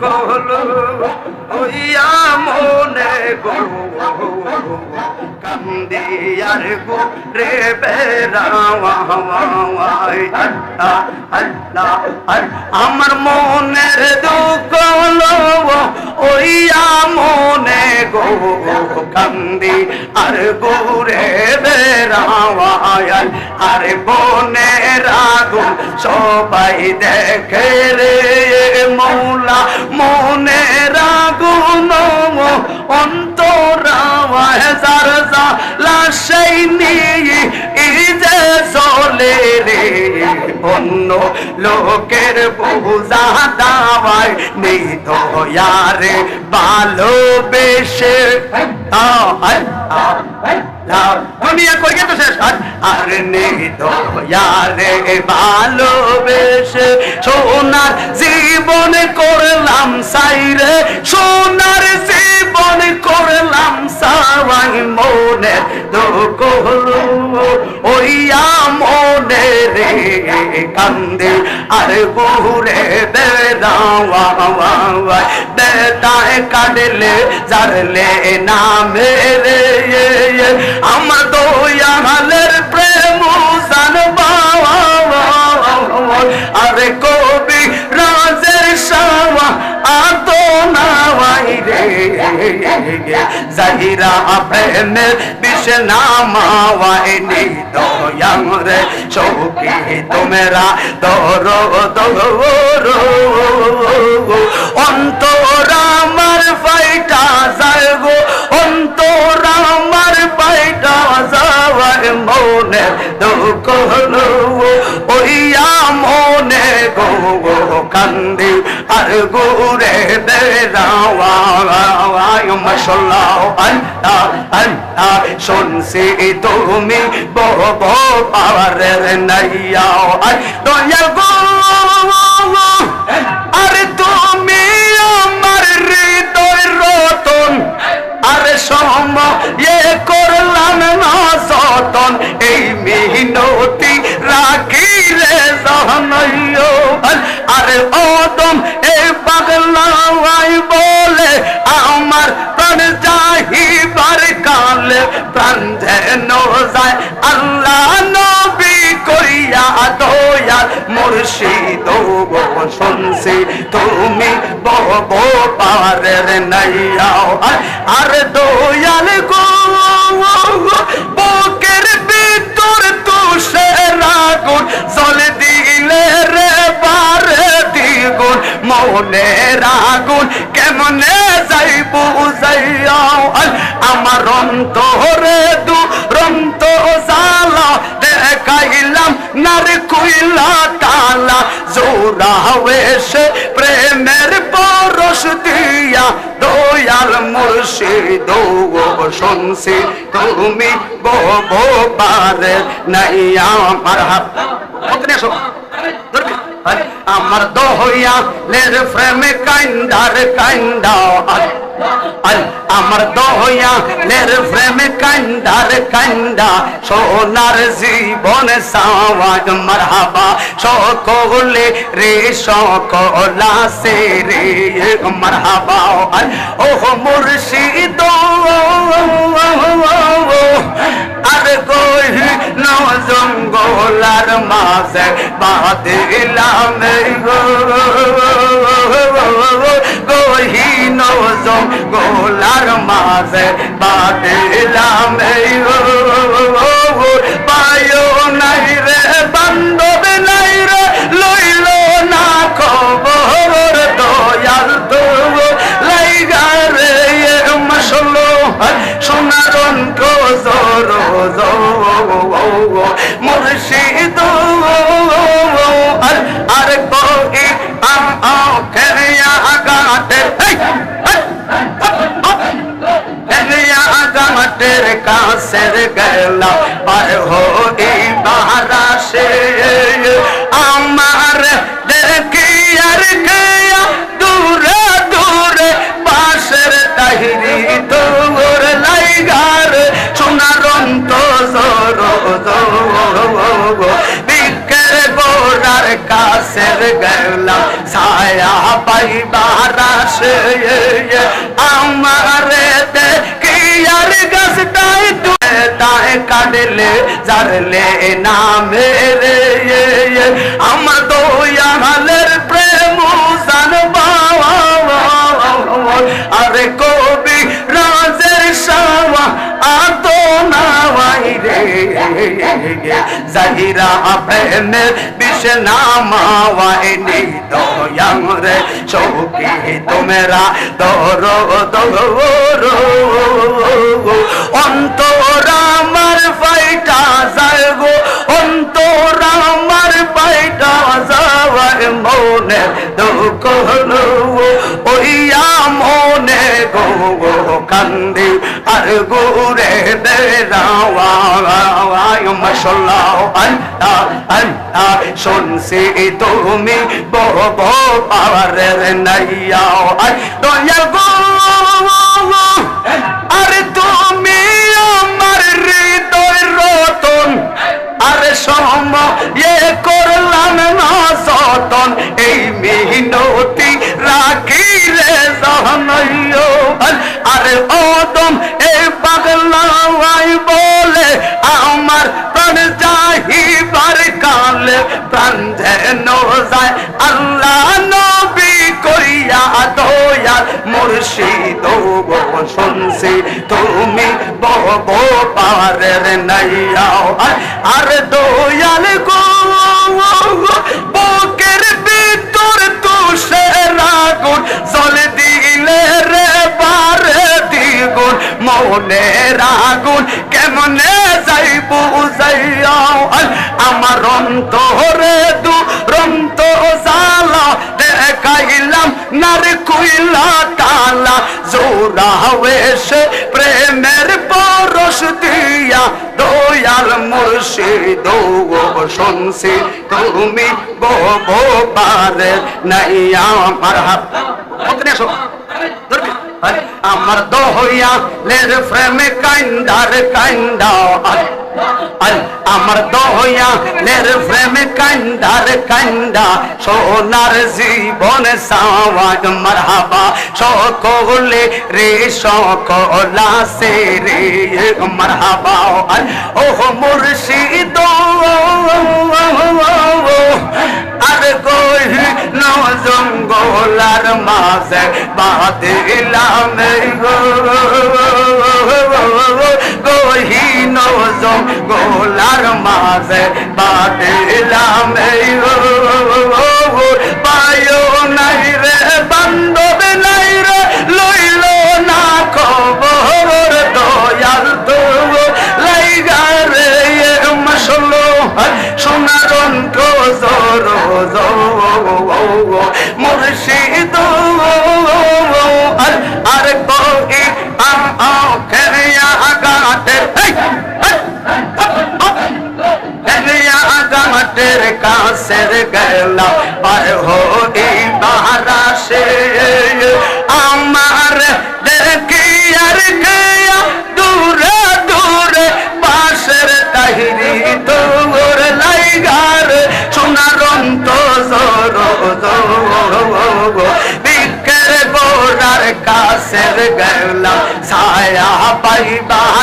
কহলো ওইয়া মনে গো কান্দি আর গো রে আল্লাহ আল্লাহ আমার মনের দুঃখ হলো গো কান্দি আর গো রে বেড়াওয়াই আরে বনের আগুন সবাই দেখে রে মৌলা মনের আগুন অন্তরাওয়ায় যার জালা নিয়ে যে চলে রে অন্য লোকের বোঝা यार नहीं तो यारे बालो बेश आ, आ, आ, দুনিয়া কই গেছে শেষ? আর আর নেই সোনার জীবন করলাম সাইরে। সোনার জীবন করলাম সারাই মনে দুঃখ ওইয়া মনে রে কান্দে আর গুরে বেড়াওয়া বেটায় কাটলে জারলে না মেরে আমার দয়ালের প্রেম আরে কবি রাজের সাওয়া আতো নাওয়াই রে। জাহিরা প্রেমের বিষ নামাওয়াই নি দয়াং রে। শোকি তোমেরা দর দর অন্তর আমার ফাইটা যায় গো অন্তর মনে দুঃখ হলো ওইয়া মনে গো কান্দি, আর গুরে আল্লাহ শুনছি তুমি বহ পাওয়ার নাইয়াও আর দয়াল গো প্রাণ যেন যায় আল্লাহ নবী কইয়া দয়াল মুর্শিদ শুনছি, তুমি বব আর দয়াল গো ভিতর তুষের আগুন, জল দিলে রে মনের আগুন, কেমনে যাই বুঝাইয়াও আমার অন্তরে জোড়া হয়েছে প্রেমের পরশ দিয়া দয়াল মুর্শিদ শুনছি তুমি বব পারে নাই আমার হাত। আমার দহইয়া লের প্রেমে কাইন্দার কাইন্দাও আমার দহইয়া লের প্রেমে কাইন্দার কাইন্দা। সোনার জীবন সাওয়াজ মারহাবা, সকলে রে, সকলা সে রে, মারহাবা। ওহ মুর্শিদ আর কই জঙ্গলার মাঝে বাঁধিলাম গহীন জঙ্গলার মাঝে বাদিলাম কাছের গেলা পার হই বারাসে আমার দেখি আর কেয়া দূরে দূরে পাশের তাহিরি তোর লাইগার। সোনার অন্ত জোর বিকের গোড়ার কাছের গেলাম ছায় ছায়া পাইবার কাটলে জারলে নামে রে আমার দয়ালের প্রেম জানবা আরে কবি রাজের সাওয়া আতো নাওয়াই জাহিরা প্রেমের বিষ চৌকি তোমেরা দরো দরো অন্তর দুঃখ হলো ওইয়া মনে গো কান্দি, আর গুরে শুনছি তুমি বহ পাওয়ারের নাইয়া দয়া গো, আরে তুমি আমার হৃদয় রতন, আরে সম এ যতন এই মিহিনতি রাখি রে জহনইও আরে ওদম এ পাগলাই বলে, আমার প্রাণ যাহিবার কালে প্রাণ যেন যায়। আল্লাহ নবী করিয়া দয়াল, মুর্শিদ শুনছি, তুমি বব পারের নাইয়া আর দয়াল গো মনের আগুন কেমনে যাইব যাইয়া আমার অন্তরে দু রন্ত জালা দেখাইলাম নার কুইলা তালা। জোরা হয়েছে প্রেমের পরশ দিয়া দয়াল মুর্শিদ শুনছি তুমি বো পারে নাইয়া আমার হাত। আমার হইয়া লের প্রেমে কাইন্দার কাইন্দা আল আমার দহইয়া লের প্রেমে কাইন্দার কাইন্দা, সোনার জীবন সাওয়াগ মারহাবা, সকলে রে, সকলা সে রে, মারহাবা। ওহ মুর্শিদ আর কই জঙ্গলার মাঝে বাদিলাম গো। গামাটের কাছের গেলা পার হই বাহারাসে আমার দেখি আর গয়া দূরে দূরে পাশের তাহিরি তোর লাইগার। সোনার অন্ত জোর। বিকের গোড়ার কাছের গেলাম ছায়া পাইবার